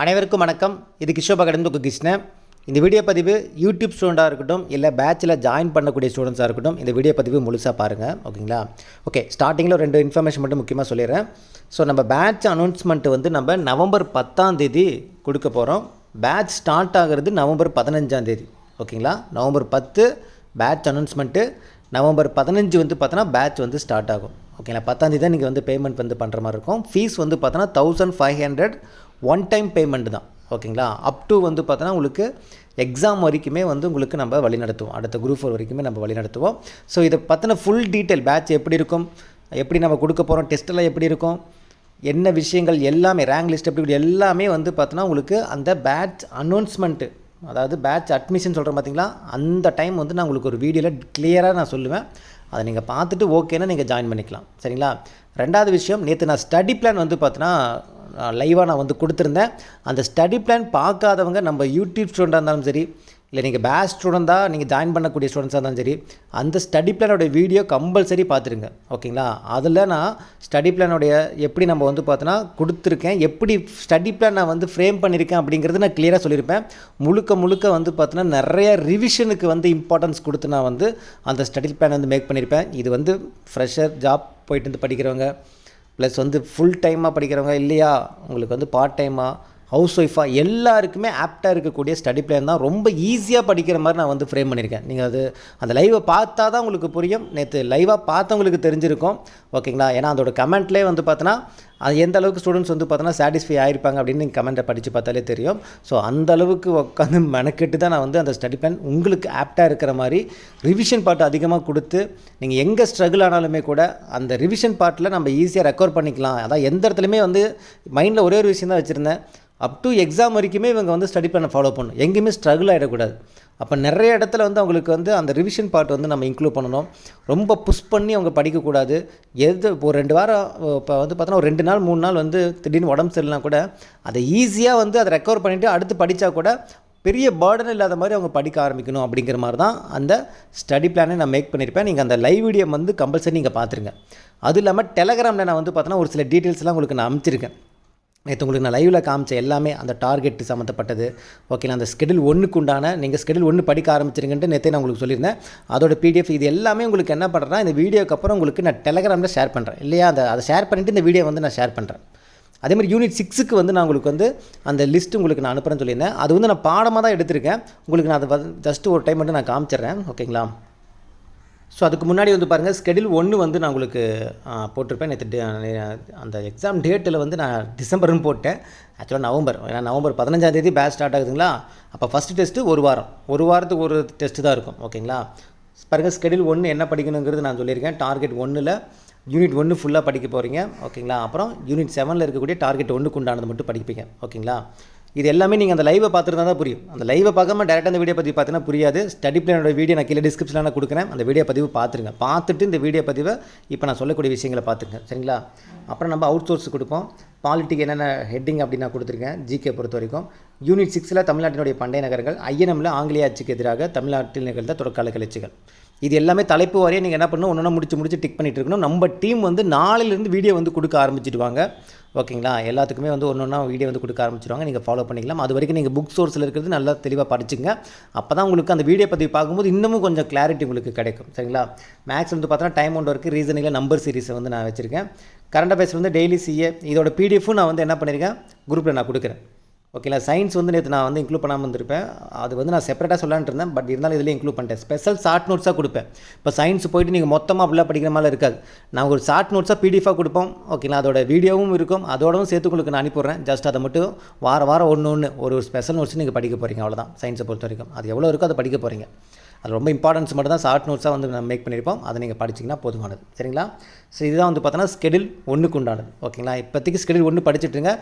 அனைவருக்கும் வணக்கம். இது கிஷோபா கடந்து கிருஷ்ணன். இந்த வீடியோ பதிவு யூடியூப் ஸ்டூடெண்ட்டாக இருக்கட்டும் இல்லை பேட்சில் ஜாயின் பண்ணக்கூடிய ஸ்டூடெண்ட்ஸாக இருக்கட்டும் இந்த வீடியோ பதிவு முழுசாக பாருங்கள் ஓகேங்களா? ஓகே ஸ்டார்டிங்கில் ரெண்டு இன்ஃபர்மேஷன் மட்டும் முக்கியமாக சொல்லிடுறேன். ஸோ நம்ம பேட்ச் அனௌன்ஸ்மெண்ட் வந்து நம்ம நவம்பர் பத்தாம் தேதி கொடுக்க போகிறோம் பேட்ச் ஸ்டார்ட் ஆகிறது நவம்பர் பதினஞ்சாம் தேதி ஓகேங்களா? நவம்பர் பத்து பேட்ச் அனௌன்ஸ்மெண்ட்டு நவம்பர் பதினஞ்சு வந்து பார்த்தோன்னா பேட்ச் வந்து ஸ்டார்ட் ஆகும் ஓகேங்களா? பத்தாந்தேதி தான் நீங்கள் வந்து பேமெண்ட் வந்து பண்ணுற மாதிரி இருக்கும். ஃபீஸ் வந்து பார்த்தோன்னா thousand five hundred one time payment தான். ஓகேங்களா? அப் டு வந்து பார்த்தோன்னா உங்களுக்கு எக்ஸாம் வரைக்குமே வந்து உங்களுக்கு நம்ம வழி நடத்துவோம். அடுத்த குரூப் ஃபோர் வரைக்குமே நம்ம வழி நடத்துவோம். ஸோ இதை பற்றின ஃபுல் டீட்டெயில் பேட்ச் எப்படி இருக்கும்? எப்படி நம்ம கொடுக்க போகிறோம் டெஸ்ட்டெல்லாம் எப்படி இருக்கும்? என்ன விஷயங்கள் எல்லாமே ரேங்க் லிஸ்ட் எப்படி எல்லாமே வந்து பார்த்தோன்னா உங்களுக்கு அந்த பேட்ச் அனௌன்ஸ்மெண்ட்டு அதாவது பேட்ச் அட்மிஷன் சொல்கிறேன் பார்த்தீங்களா அந்த டைம் வந்து நான் உங்களுக்கு ஒரு வீடியோவில் கிளியராக நான் சொல்லுவேன். அதை நீங்கள் பார்த்துட்டு ஓகேன்னா நீங்கள் ஜாயின் பண்ணிக்கலாம். சரிங்களா? ரெண்டாவது விஷயம் நேற்று நான் ஸ்டடி பிளான் வந்து பார்த்தோன்னா லைவாக நான் வந்து கொடுத்துருந்தேன். அந்த ஸ்டடி பிளான் பார்க்காதவங்க நம்ம யூடியூப் ஸ்டூடெண்ட்டாக இருந்தாலும் சரி இல்லை நீங்கள் பேஸ் ஸ்டூடெண்ட்டாக நீங்கள் ஜாயின் பண்ணக்கூடிய ஸ்டூடெண்ட்ஸாக இருந்தாலும் சரி அந்த ஸ்டடி பிளானோட வீடியோ கம்பல்சரி பார்த்துருங்க. ஓகேங்களா அதில் நான் ஸ்டடி பிளானோடைய எப்படி நம்ம வந்து பார்த்தோன்னா கொடுத்துருக்கேன். எப்படி ஸ்டடி பிளான் நான் வந்து ஃப்ரேம் பண்ணியிருக்கேன் அப்படிங்கிறது நான் கிளியராக சொல்லியிருப்பேன். முழுக்க முழுக்க வந்து பார்த்தோன்னா நிறைய ரிவிஷனுக்கு வந்து இம்பார்ட்டன்ஸ் கொடுத்து நான் வந்து அந்த ஸ்டடி பிளான் வந்து மேக் பண்ணியிருப்பேன் இது வந்து ஃப்ரெஷர் ஜாப் போயிட்டு வந்து படிக்கிறவங்க ப்ளஸ் வந்து ஃபுல் டைமாக படிக்கிறவங்க இல்லையா? உங்களுக்கு வந்து பார்ட் டைமாக ஹவுஸ் ஒய்ஃபாக எல்லாருக்குமே ஆப்டாக இருக்கக்கூடிய ஸ்டடி பிளான் தான். ரொம்ப ஈஸியாக படிக்கிற மாதிரி நான் வந்து ஃப்ரேம் பண்ணியிருக்கேன். நீங்கள் அது அந்த லைவை பார்த்தா தான் உங்களுக்கு புரியும். நேற்று லைவாக பார்த்தவங்களுக்கு தெரிஞ்சிருக்கும். ஓகேங்களா ஏன்னா அதோட கமெண்ட்லேயே வந்து பார்த்தோன்னா அது எந்த அளவுக்கு ஸ்டூடெண்ட்ஸ் வந்து பார்த்தோன்னா சாட்டிஸ்ஃபை ஆயிருப்பாங்க அப்படின்னு நீங்கள் கமெண்ட்டை படித்து பார்த்தாலே தெரியும். ஸோ அந்த அளவுக்கு உட்காந்து மெனக்கெட்டு தான் நான் வந்து அந்த ஸ்டடி பிளான் உங்களுக்கு ஆப்டாக இருக்கிற மாதிரி ரிவிஷன் பார்ட் அதிகமாக கொடுத்து நீங்கள் எங்கே ஸ்ட்ரகிள் ஆனாலுமே கூட அந்த ரிவிஷன் பார்ட்டில் நம்ம ஈஸியாக ரெக்கவர் பண்ணிக்கலாம். அதான் எந்த இடத்துலையுமே வந்து மைண்டில் ஒரே ஒரு விஷயம் தான் வச்சுருந்தேன். அப் டு எக்ஸாம் வரைக்குமே இவங்க வந்து ஸ்டடி பண்ண ஃபாலோ பண்ணணும். எங்கேயுமே ஸ்ட்ரகிள் ஆகிடக்கூடாது அப்போ நிறைய இடத்துல வந்து அவங்களுக்கு வந்து அந்த ரிவிஷன் பார்ட் வந்து நம்ம இன்க்ளூட் பண்ணணும். ரொம்ப புஷ் பண்ணி அவங்க படிக்கக்கூடாது. எது இப்போ ஒரு ரெண்டு வாரம் இப்போ வந்து பார்த்தோன்னா ஒரு ரெண்டு நாள் மூணு நாள் வந்து திடீர்னு உடம்பு சரியில்லைனா கூட அதை ஈஸியாக வந்து அதை ரெக்கவர் பண்ணிவிட்டு அடுத்து படித்தா கூட பெரிய பேர்டன் இல்லாத மாதிரி அவங்க படிக்க ஆரம்பிக்கணும் அப்படிங்கிற மாதிரி தான் அந்த ஸ்டடி பிளானை நான் மேக் பண்ணியிருப்பேன். நீங்கள் அந்த லைவ் வீடியோ வந்து கம்பல்சரி நீங்கள் பார்த்துருங்க. அது இல்லாமல் டெலகிராமில் நான் வந்து பார்த்தோன்னா ஒரு சில டீட்டெயில்ஸ்லாம் உங்களுக்கு நான் அனுப்பிச்சிருக்கேன். நேற்று உங்களுக்கு நான் லைவில் காமிச்ச எல்லாமே அந்த டார்கெட் சம்மந்தப்பட்டது. ஓகேங்களா அந்த ஸ்கெடியூல் ஒன்றுக்கு உண்டான நீங்கள் ஸ்கெடியூல் ஒன்று படிக்க ஆரம்பிச்சிருங்கன்ட்டு நேற்றே நான் உங்களுக்கு சொல்லியிருந்தேன். அதோட பிடிஎஃப் இது எல்லாமே உங்களுக்கு என்ன பண்ணுறேன்னா இந்த வீடியோக்கு அப்புறம் உங்களுக்கு நான் டெலகிராமில் ஷேர் பண்ணுறேன் இல்லையா? அந்த அதை ஷேர் பண்ணிவிட்டு இந்த வீடியோ வந்து நான் ஷேர் பண்ணுறேன் அதே மாதிரி யூனிட் சிக்ஸுக்கு வந்து நான் உங்களுக்கு வந்து அந்த லிஸ்ட் உங்களுக்கு நான் அனுப்புகிறேன்னு சொல்லியிருந்தேன். அது வந்து நான் பாடமாக தான் எடுத்திருக்கேன். உங்களுக்கு நான் அதை ஜஸ்ட் ஒரு டைம் மட்டும் நான் காமிச்சிடுறேன். ஓகேங்களா ஸோ அதுக்கு முன்னாடி வந்து பாருங்கள் ஸ்கெடியூல் ஒன்று வந்து நான் உங்களுக்கு போட்டிருப்பேன். நேற்று அந்த எக்ஸாம் டேட்டில் வந்து நான் டிசம்பர்னு போட்டேன். ஆக்சுவலாக நவம்பர். ஏன்னா நவம்பர் பதினஞ்சாம் தேதி பேட்ச் ஸ்டார்ட் ஆகுதுங்களா? அப்போ ஃபஸ்ட்டு டெஸ்ட்டு ஒரு வாரம். ஒரு வாரத்துக்கு ஒரு டெஸ்ட்டு தான் இருக்கும். ஓகேங்களா? பாருங்கள் ஸ்கெடியூல் ஒன்று என்ன படிக்கணுங்கிறது நான் சொல்லியிருக்கேன். டார்கெட் ஒன்றில் யூனிட் ஒன்று ஃபுல்லாக படிக்க போகிறீங்க ஓகேங்களா? அப்புறம் யூனிட் செவனில் இருக்கக்கூடிய டார்கெட் ஒன்றுக்கு உண்டானது மட்டும் படிப்பீங்க. ஓகேங்களா? இது எல்லாமே நீங்கள் அந்த லைவை பார்த்துருந்தா தான் புரியும். அந்த லைவை பார்க்காம டேரெக்டாக அந்த வீடியோ பதிவு பார்த்தீங்கன்னா புரியாது. ஸ்டடி பிளானோட வீடியோ நான் கீழே டிஸ்கிரிப்ஷனில் நான் கொடுக்குறேன். அந்த வீடியோ பதிவு பார்த்துருங்க. பார்த்துட்டு இந்த வீடியோ பதிவை இப்போ நான் சொல்லக்கூடிய விஷயங்களை பார்த்துங்க சரிங்களா? அப்புறம் நம்ம அவுட் சோர்ஸ் கொடுப்போம் பாலிட்டிக் என்னென்ன ஹெட்டிங் அப்படின்னு நான் கொடுத்துருக்கேன். ஜிகே பொறுத்த வரைக்கும். யூனிட் சிக்ஸில் தமிழ்நாட்டினுடைய பண்டைய நகரங்கள் ஐஎன்எம்ல ஆங்கிலேய ஆட்சிக்கு எதிராக தமிழ்நாட்டில் நிகழ்ந்த தொடர்கால கிளர்ச்சிகள். இது எல்லாமே தலைப்பு வாரியாக நீங்கள் என்ன பண்ணணும்? ஒன்று முடிச்சு முடிச்சு டிக் பண்ணிட்டு இருக்கணும். நம்ம டீம் வந்து நாளையிலேருந்து வீடியோ வந்து கொடுக்க ஆரம்பிச்சிடுவாங்க. ஓகேங்களா? எல்லாத்துக்குமே வந்து ஒன்று ஒன்றா வீடியோ வந்து கொடுக்க ஆரம்பிச்சிருவாங்க நீங்கள் ஃபாலோ பண்ணிக்கலாம். அது வரைக்கும் நீங்கள் புக் சோர்ஸில் இருக்கிறது நல்லா தெளிவாக படிச்சுங்க. அப்போ தான் உங்களுக்கு அந்த வீடியோ பற்றி பார்க்கும்போது இன்னமும் கொஞ்சம் கிளாரிட்டி உங்களுக்கு கிடைக்கும். சரிங்களா? மேக்ஸ் வந்து பார்த்தோன்னா டைம் ஒன்று இருக்குது ரீசனிங்கில் நம்பர் சீரிஸை வந்து நான் வச்சுருக்கேன். கரண்ட் அஃபேர்ஸ் வந்து டெய்லி சிஏ இதோட பிடிஎஃப்பும் நான் வந்து என்ன பண்ணியிருக்கேன் குரூப்பில் நான் கொடுக்குறேன். ஓகேங்களா? சயின்ஸ் வந்து நேற்று நான் வந்து இன்க்ளூட் பண்ணாமல் இருந்திருப்பேன். அது வந்து நான் செப்பரேட்டாக சொல்லான்னு இருந்தேன். பட் இருந்தாலும் இதில் இன்க்ளூட் பண்ணிட்டேன். ஸ்பெஷல் ஷார்ட் நோட்ஸாக கொடுப்பேன். இப்போ சயின்ஸ் போயிட்டு நீங்கள் மொத்தமாக அப்படிலாம் படிக்கிற மாதிரி இருக்காது. நான் ஒரு ஷார்ட் நோட்ஸாக பிடிஎஃபாக கொடுப்போம். ஓகேங்களா? அதோட வீடியோவும் இருக்கும். அதோடவும் சேர்த்து உங்களுக்கு நான் அனுப்பிடுறேன் ஜஸ்ட் அதை மட்டும் வார வாரம் ஒன்று ஒன்று ஒரு ஸ்பெஷல் நோட்ஸ் நீங்கள் படிக்க போகிறீங்க அவ்வளோதான் சயின்ஸை பொறுத்த வரைக்கும். அது எவ்வளோ இருக்கோ அதை படிக்க போகிறீங்க அது ரொம்ப இம்பார்ட்டன்ஸ் மட்டும் தான் ஷார்ட் நோட்ஸாக வந்து நம்ம மேக் பண்ணியிருப்போம். அதை நீங்கள் படிச்சிங்கன்னா போதுமானது. சரிங்களா? ஸோ இதுதான் வந்து பார்த்தோன்னா ஸ்கெடியூல் ஒன்றுக்கு உண்டானது. ஓகேங்களா? இப்போதைக்கு ஸ்கெடியூல் ஒன்று படிச்சுட்டுருங்க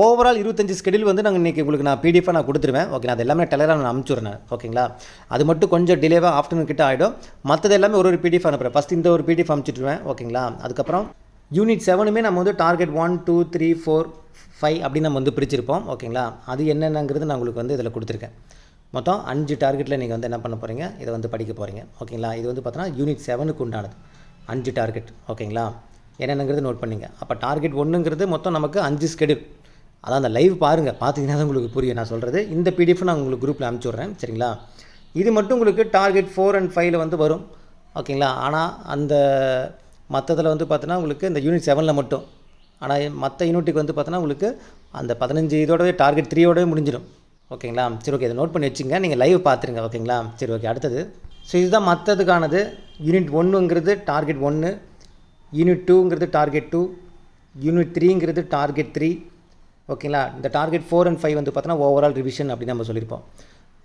ஓவரால் இருபத்தஞ்சு ஸ்கெடியூல் வந்து நாங்கள் இன்றைக்கி உங்களுக்கு நான் பிடிஎஃபாக நான் கொடுத்துருவேன். ஓகே அது எல்லாமே டெலராக நான் அனுப்பிச்சுடுறேன். ஓகேங்களா? அது மட்டும் கொஞ்சம் டிலேவாக ஆஃப்டர்நூன் கிட்ட ஆகிடும் மற்றது எல்லாமே ஒரு ஒரு பிடிஎஃப் அனுப்புகிறேன் ஃபஸ்ட் இந்த ஒரு பிடிஎஃப் அனுப்பிச்சுட்ருவேன் ஓகேங்களா? அதுக்கப்புறம் யூனிட் செவனுமே நம்ம வந்து target one two three four five அப்படின்னு நம்ம வந்து பிரிச்சிருப்போம். ஓகேங்களா? அது என்னென்னங்கிறது நான் உங்களுக்கு வந்து இதில் கொடுத்துருக்கேன். மொத்தம் அஞ்சு டார்கெட்டில் நீங்கள் வந்து என்ன பண்ண போகிறீங்க இதை வந்து படிக்க போகிறீங்க ஓகேங்களா? இது வந்து பார்த்தோன்னா யூனிட் செவனுக்கு உண்டானது. அஞ்சு டார்கெட் ஓகேங்களா? என்னென்னங்கிறது நோட் பண்ணிங்க. அப்போ டார்கெட் ஒன்றுங்கிறது மொத்தம் நமக்கு அஞ்சு ஸ்கெடியூல் அதான் அந்த லைவ் பாருங்கள் பார்த்தீங்கன்னா தான் உங்களுக்கு புரியும் நான் சொல்கிறது இந்த பிடிஎஃப் நான் உங்களுக்கு குரூப்பில் அனுப்பிச்சி விட்றேன் சரிங்களா? இது மட்டும் உங்களுக்கு டார்கெட் ஃபோர் அண்ட் ஃபைவ்ல வந்து வரும். ஓகேங்களா? ஆனால் அந்த மற்றதில் வந்து பார்த்தோன்னா உங்களுக்கு இந்த யூனிட் செவனில் மட்டும். ஆனால் மற்ற யூனிட்டுக்கு வந்து பார்த்தோன்னா உங்களுக்கு அந்த பதினஞ்சு இதோடவே டார்கெட் த்ரீயோடவே முடிஞ்சிடும். ஓகேங்களா? சரி ஓகே இதை நோட் பண்ணி வச்சுங்க நீங்கள் லைவ் பார்த்துருங்க ஓகேங்களா? சரி ஓகே அடுத்தது. ஸோ இதுதான் மற்றதுக்கானது யூனிட் ஒன்றுங்கிறது டார்கெட் ஒன்று யூனிட் டூங்கிறது டார்கெட் டூ யூனிட் த்ரீங்கிறது டார்கெட் த்ரீ ஓகேங்களா? இந்த டார்கெட் ஃபோர் அண்ட் ஃபைவ் வந்து பார்த்தோன்னா ஓவரால் ரிவிஷன் அப்படின்னு நம்ம சொல்லியிருப்போம்.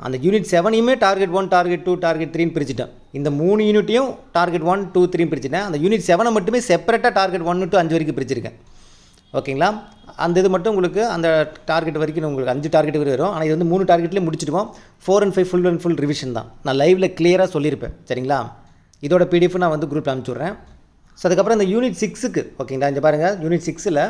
அந்த unit செவனையுமே target one target two target த்ரீன்னு பிரிச்சுட்டேன் இந்த மூணு யூனிட்டையும் டார்கெட் ஒன் டூ த்ரீன்னு பிரிச்சுட்டேன். அந்த யூனிட் செவனை மட்டுமே செப்பரேட்டாக டார்கெட் ஒன்று டூ அஞ்சு வரைக்கும் பிரிச்சிருக்கேன். ஓகேங்களா? அந்த இது மட்டும் உங்களுக்கு அந்த டார்கெட் வரைக்கும் உங்களுக்கு அஞ்சு டார்கெட் வரை வரும். ஆனால் இது வந்து மூணு டார்கெட்லேயே முடிச்சிடுவோம். Four and five full and full revision தான். நான் லைவில் கிளியராக சொல்லியிருப்பேன். சரிங்களா? இதோட பிடிஎஃப் நான் வந்து குரூப்பில் அனுப்பிச்சி விட்றேன். ஸோ அதுக்கப்புறம் இந்த யூனிட் சிக்ஸுக்கு ஓகேங்களா? இங்கே பாருங்கள் யூனிட் சிக்ஸில்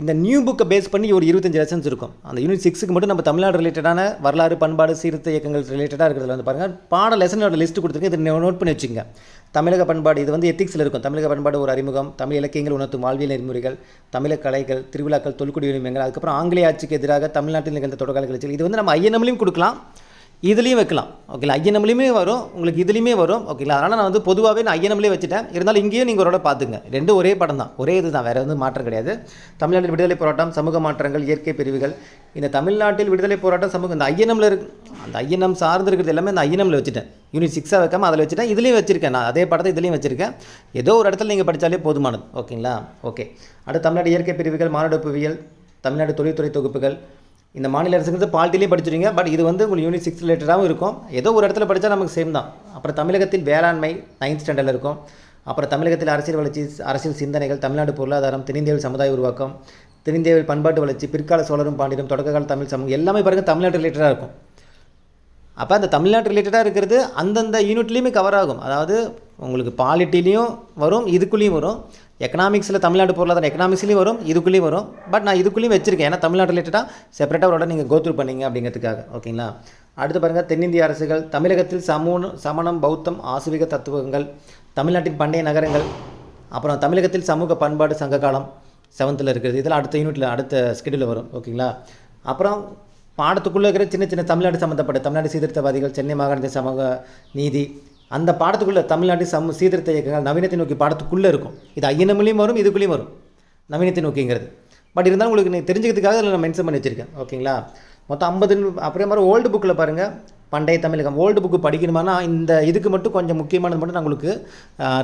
இந்த நியூ புக்கை பேஸ் பண்ணி ஒரு இருபத்தஞ்சு லெசன்ஸ் இருக்கும். அந்த யூனிட் சிக்ஸுக்கு மட்டும் நம்ம தமிழ்நாடு ரிலேட்டடான வரலாறு பண்பாடு சீர்த்த இயக்கங்கள் ரிலேட்டடாக இருக்கிறதுல வந்து பாருங்கள் பாட லெசனோட லிஸ்ட் கொடுத்துருக்கு இதை நோட் பண்ணி வச்சுங்க தமிழக பண்பாடு இது வந்து எத்திக்ஸில் இருக்கும். தமிழக பண்பாடு ஒரு அறிமுகம். தமிழ் இலக்கியங்கள் உணர்த்தும் வாழ்வியல் நெறிமுறைகள். தமிழக கலைகள் திருவிழாக்கள் தொல்குடி உரிமைகள் அதுக்கப்புறம் ஆங்கிலேய ஆட்சிக்கு எதிராக தமிழ்நாட்டில் நிகழ்ந்த தொடர்கால கிளர்ச்சிகள் இது வந்து நம்ம ஐஎன்எம்லையும் கொடுக்கலாம். இதுலேயும் வைக்கலாம். ஓகேங்களா ஐஎன்எம்லையுமே வரும் உங்களுக்கு இதுலேயுமே வரும். ஓகேங்களா அதனால் நான் வந்து பொதுவாகவே நான் ஐஎன்எம்லேயே வச்சுட்டேன். இருந்தாலும் இங்கேயும் நீங்கள் ஒரு பார்த்துங்க. ரெண்டும் ஒரே படம் தான். ஒரே இது தான் வேறு வந்து மாற்றம் கிடையாது. தமிழ்நாட்டில் விடுதலை போராட்டம் சமூக மாற்றங்கள் இயற்கை பிரிவுகள். இந்த தமிழ்நாட்டில் விடுதலை போராட்டம் சமூக இந்த ஐஎன்எம்ல இருக்கு. அந்த ஐஎன்எம் சார்ந்து இருக்கிறது எல்லாமே இந்த ஐஎன்எம்ல வச்சுட்டேன். யூனிட் சிக்ஸாக வைக்காமல் அதில் வச்சுட்டேன். இதுலேயும் வச்சிருக்கேன் நான். அதே படத்தை இதுலேயும் வச்சிருக்கேன். ஏதோ ஒரு இடத்துல நீங்கள் படித்தாலே போதுமானது. ஓகேங்களா ஓகே அடுத்து தமிழ்நாடு இயற்கை பிரிவுகள் மானுடப்புவியல் தமிழ்நாடு தொழில்துறை தொகுப்புகள் இந்த மாநில அரசுங்கிறது பால்ட்டிலையும் படிச்சுருங்க பட் இது வந்து உங்களுக்கு யூனிட் சிக்ஸ் ரிலேட்டடாகவும் இருக்கும். ஏதோ ஒரு இடத்துல படித்தா நமக்கு சேம் தான். அப்புறம் தமிழகத்தில் வேளாண்மை நைன்த் ஸ்டாண்டர்டில் இருக்கும். அப்புறம் தமிழகத்தில் அரசியல் வளர்ச்சி அரசியல் சிந்தனைகள் தமிழ்நாடு பொருளாதாரம் தென்னிந்தியாவில் சமுதாய உருவாக்கம் தென்னிந்தியாவில் பண்பாட்டு வளர்ச்சி பிற்கால சோழரும் பாண்டியரும் தொடக்ககால தமிழ் சமூகம் எல்லாமே பாருங்கள் தமிழ்நாடு ரிலேட்டடாக இருக்கும். அப்போ அந்த தமிழ்நாட்டு ரிலேட்டடாக இருக்கிறது அந்தந்த யூனிட்லேயுமே கவர் ஆகும். அதாவது உங்களுக்கு பாலிட்டிலையும் வரும் இதுக்குள்ளேயும் வரும். எக்கனாமிக்ஸில் தமிழ்நாடு பொருளாதாரம் எக்கனாமிக்ஸ்லேயும் வரும் இதுக்குள்ளேயும் வரும். பட் நான் இதுக்குள்ளேயும் வச்சிருக்கேன். ஏன்னா தமிழ்நாடு ரிலேட்டடாக செப்பரேட்டாக ஒரு நீங்கள் கோத்ரூ பண்ணீங்க அப்படிங்கிறதுக்காக. ஓகேங்களா அடுத்து பாருங்கள் தென்னிந்திய அரசுகள் தமிழகத்தில் சமூன சமணம் பௌத்தம் ஆசுவிக தத்துவங்கள் தமிழ்நாட்டின் பண்டைய நகரங்கள் அப்புறம் தமிழகத்தில் சமூக பண்பாடு சங்க காலம் செவன்த்தில் இருக்கிறது இதெல்லாம் அடுத்த யூனிட்டில் அடுத்த ஸ்கெடியூலில் வரும். ஓகேங்களா அப்புறம் பாடத்துக்குள்ளே இருக்கிற சின்ன சின்ன தமிழ்நாடு சம்மந்தப்பட்ட தமிழ்நாடு சீர்திருத்தவாதிகள் சென்னை மாகாணத்தின் சமூக நீதி அந்த பாடத்துக்குள்ளே தமிழ்நாட்டு சம சீர்திருத்த இயக்கங்கள் நவீனத்தை நோக்கி பாடத்துக்குள்ளே இருக்கும். இது ஐயனமிலையும் வரும் இதுக்குள்ளேயும் வரும். நவீனத்தை நோக்கிங்கிறது. பட் இருந்தாலும் உங்களுக்கு நீ தெரிஞ்சுக்கிறதுக்காக அதில் நான் மென்ஷன் பண்ணி வச்சுருக்கேன் ஓகேங்களா? மொத்தம் ஐம்பது அப்புறம் மாதிரி ஓல்டு புக்கில் பாருங்கள் பண்டைய தமிழகம். ஓல்டு புக்கு படிக்கணுமானா இந்த இதுக்கு மட்டும் கொஞ்சம் முக்கியமானது மட்டும் நான் உங்களுக்கு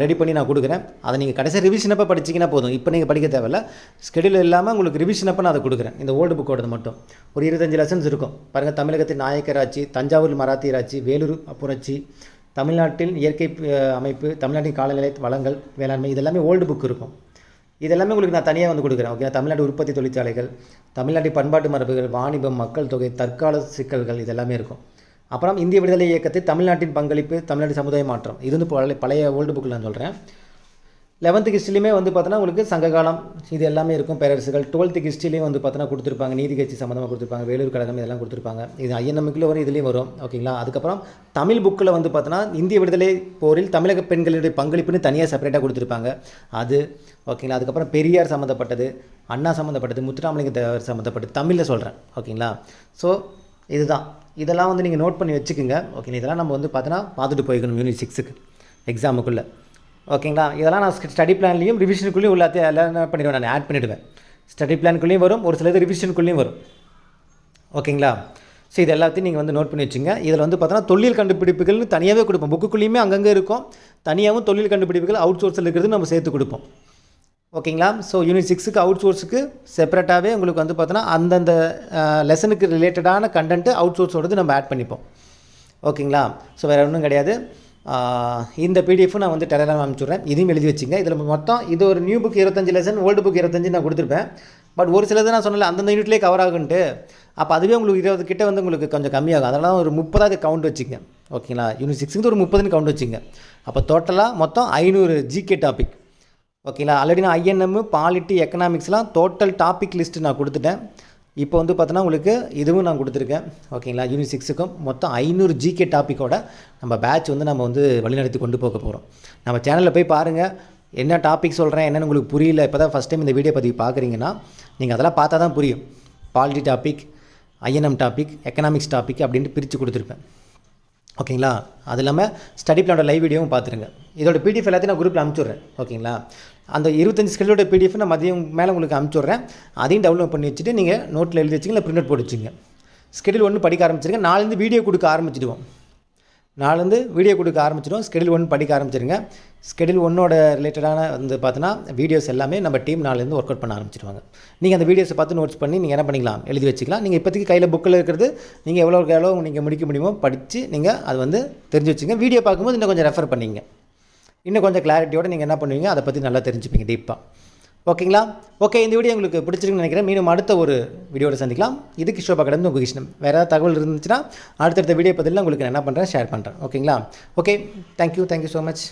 ரெடி பண்ணி நான் கொடுக்குறேன். அதை நீங்கள் கடைசியாக ரிவிஷன் அப்போ படிச்சிங்கன்னா போதும். இப்போ நீங்கள் படிக்க தேவையில்ல. ஸ்கெடியூல் இல்லாமல் உங்களுக்கு ரிவிஷன் அப்போ நான் அதை கொடுக்குறேன். இந்த ஓல்டு புக்கோடது மட்டும். ஒரு இருபத்தஞ்சு லெசன்ஸ் இருக்கும். பாருங்கள் தமிழகத்தின் நாயக்கராட்சி தஞ்சாவூர் மராத்தியராட்சி வேலூர் புரட்சி தமிழ்நாட்டில் இயற்கை அமைப்பு தமிழ்நாட்டின் காலநிலை வளங்கள் வேளாண்மை இதெல்லாமே ஓல்டு புக் இருக்கும். இதெல்லாமே உங்களுக்கு நான் தனியாக வந்து கொடுக்குறேன் ஓகே தமிழ்நாடு உற்பத்தி தொழிற்சாலைகள் தமிழ்நாட்டின் பண்பாட்டு மரபுகள் வாணிபம் மக்கள் தொகை தற்கால சிக்கல்கள் இதெல்லாமே இருக்கும். அப்புறம் இந்திய விடுதலை இயக்கத்தில் தமிழ்நாட்டின் பங்களிப்பு தமிழ்நாடு சமுதாய மாற்றம். இது வந்து பழைய பழைய ஓல்டு புக்கில் நான் சொல்கிறேன் லெவன்த்து ஹிஸ்ட்ரிலையுமே வந்து பார்த்தோன்னா உங்களுக்கு சங்ககாலம் இது எல்லாமே இருக்கும். பேரரசுகள். டுவெல்த்து ஹிஸ்ட்ரிலையும் வந்து பார்த்தோன்னா கொடுத்துருப்பாங்க. நீதி கட்சி சம்மந்தமாக கொடுத்துருப்பாங்க. வேலூர் கழகம் இதெல்லாம் கொடுத்துருப்பாங்க. இது ஐஎன்எம்க்குள்ளே வரும் இதுலேயும் வரும். ஓகேங்களா அதுக்கப்புறம் தமிழ் புக்கில் வந்து பார்த்தோன்னா இந்திய விடுதலை போரில் தமிழக பெண்களுடைய பங்களிப்புன்னு தனியாக செப்பரேட்டாக கொடுத்துருப்பாங்க. அது ஓகேங்களா அதுக்கப்புறம் பெரியார் சம்மந்தப்பட்டது அண்ணா சம்மந்தப்பட்டது முத்துராமலிங்க தேவர் சம்மந்தப்பட்டது தமிழில் சொல்கிறேன் ஓகேங்களா ஸோ இதுதான். இதெல்லாம் வந்து நீங்கள் நோட் பண்ணி வச்சுக்கோங்க. ஓகே இதெல்லாம் நம்ம வந்து பார்த்தோன்னா பார்த்துட்டு போய்க்கணும் யூனிட் சிக்ஸுக்கு எக்ஸாமுக்குள்ளே ஓகேங்களா? இதெல்லாம் நான் ஸ்டடி பிளான்லேயும் ரிவிஷனுக்குள்ளேயும் எல்லாத்தையும் எல்லாம் என்ன பண்ணிடுவேன் நான் ஆட் பண்ணிவிடுவேன் ஸ்டடி பிளானுக்குள்ளேயும் வரும் ஒரு சிலது ரிவிஷனுக்குள்ளேயும் வரும். ஓகேங்களா? ஸோ இது எல்லாத்தையும் நீங்கள் வந்து நோட் பண்ணி வச்சுங்க. இதில் வந்து பார்த்தோன்னா தொழில் கண்டுபிடிப்புகள்னு தனியாகவே கொடுப்போம். புக்குக்குள்ளேயுமே அங்கங்கே இருக்கும். தனியாகவும் தொழில் கண்டுபிடிப்புகள் அவுட் சோர்ஸில் இருக்கிறது நம்ம சேர்த்து கொடுப்போம். ஓகேங்களா? ஸோ யூனிட் சிக்ஸுக்கு அவுட் சோர்ஸுக்கு செப்பரேட்டாகவே உங்களுக்கு வந்து பார்த்தோன்னா அந்தந்த லெசனுக்கு ரிலேட்டடான கண்டென்ட்டு அவுட் சோர்ஸோடது நம்ம ஆட் பண்ணிப்போம். ஓகேங்களா? ஸோ வேறு ஒன்றும் கிடையாது. இந்த பிடிஎஃப் நான் வந்து டெலகிராம் அனுப்பிச்சுட்றேன். இதையும் எழுதி வச்சுங்க. இதில் மொத்தம் இது ஒரு நியூ புக் இருபத்தஞ்சு லெசன் ஓல்டு புக் இருபத்தஞ்சு நான் கொடுத்துருப்பேன். பட் ஒரு சிலது நான் சொன்னல அந்தந்த யூனிட்லேயே கவர் ஆகுன்ட்டு. அப்போ அதுவே உங்களுக்கு இருபது கிட்ட வந்து உங்களுக்கு கொஞ்சம் கம்மியாகும். அதனால் ஒரு முப்பதாவது கவுண்ட் வச்சுங்க. ஓகேங்களா யூனிட் சிக்ஸுக்கு ஒரு முப்பதுன்னு கவுண்ட் வச்சுங்க. அப்போ டோட்டலாக மொத்தம் ஐநூறு ஜிகே டாபிக் ஓகேங்களா ஆல்ரெடி நான் ஐஎன்எம் பாலிட்டி எக்கனாமிக்ஸ்லாம் டோட்டல் டாபிக் லிஸ்ட்டு நான் கொடுத்துட்டேன். இப்போ வந்து பார்த்தோன்னா உங்களுக்கு இதுவும் நான் கொடுத்துருக்கேன். ஓகேங்களா? யூனிட் சிக்ஸுக்கும் மொத்தம் ஐநூறு ஜிகே டாப்பிக்கோட நம்ம பேட்ச் வந்து நம்ம வந்து வழிநடத்தி கொண்டு போக போகிறோம் நம்ம சேனலில் போய் பாருங்கள் என்ன டாபிக் சொல்கிறேன் என்னென்னு உங்களுக்கு புரியல இப்போ தான் ஃபஸ்ட் டைம் இந்த வீடியோ பதிவு பார்க்குறீங்கன்னா நீங்கள் அதெல்லாம் பார்த்தா தான் புரியும் polity topic INM topic economics topic அப்படின்ட்டு பிரித்து கொடுத்துருப்பேன். ஓகேங்களா? அது இல்லாமல் ஸ்டடி பிளானோட லைவ் வீடியோவும் பார்த்துருங்க. இதோட பிடிஎஃப் எல்லாத்தையும் நான் குரூப்பில் அனுப்பிச்சுட்றேன். ஓகேங்களா? அந்த இருபத்தஞ்சி ஸ்கெல்லோட பிடிஎஃப் நான் மதியம் மேலே உங்களுக்கு அனுப்பிச்சுட்றேன் அதையும் டவுன்லோட் பண்ணி வச்சுட்டு நீங்கள் நோட்டில் எழுதி வச்சுங்க இல்லை பிரிண்ட் அவுட் போட்டு வச்சுங்க. ஸ்கெடியூல் ஒன்று படிக்க ஆரம்பிச்சிருங்க. நாலேருந்து வீடியோ கொடுக்க ஆரம்பிச்சிடுவோம். நாலேருந்து வீடியோ கொடுக்க ஆரம்பிச்சிடும் ஸ்கெடியூல் ஒன்று படிக்க ஆரம்பிச்சிருங்க. ஸ்கெடியூல் ஒன்னோட ரிலேட்டடான வந்து பார்த்தோன்னா வீடியோஸ் எல்லாமே நம்ம டீம் நாலேருந்து ஒர்க் அவுட் பண்ண ஆரம்பிச்சிருவாங்க நீங்கள் அந்த வீடியோஸை பார்த்து நோட்ஸ் பண்ணி நீங்கள் என்ன பண்ணிக்கலாம்? எழுதி வச்சுக்கலாம். நீங்கள் இப்போதைக்கு கையில் புக்கில் இருக்கிறது நீங்கள் எவ்வளோக்கு எவ்வளோ நீங்கள் முடிக்க முடியுமோ படித்து நீங்கள் அது வந்து தெரிஞ்சு வச்சுங்க. வீடியோ பார்க்கும்போது இன்னும் கொஞ்சம் ரெஃபர் பண்ணிங்க. இன்னும் கொஞ்சம் கிளாரிட்டியோட நீங்கள் என்ன பண்ணுவீங்க? அதை பற்றி நல்லா தெரிஞ்சுப்பீங்க டீப்பாக ஓகேங்களா ஓகே இந்த வீடியோ உங்களுக்கு பிடிச்சிருக்குன்னு நினைக்கிறேன். மீண்டும் அடுத்த ஒரு வீடியோவில் சந்திக்கலாம். இதுக்கு கிஷோபா கடந்து உங்கள் கிருஷ்ணன். வேறு ஏதாவது தகவல் இருந்துச்சுன்னா அடுத்தடுத்த வீடியோ பதிலில் உங்களுக்கு நான் என்ன பண்ணுறேன் ஷேர் பண்ணுறேன் ஓகேங்களா okay thank you thank you so much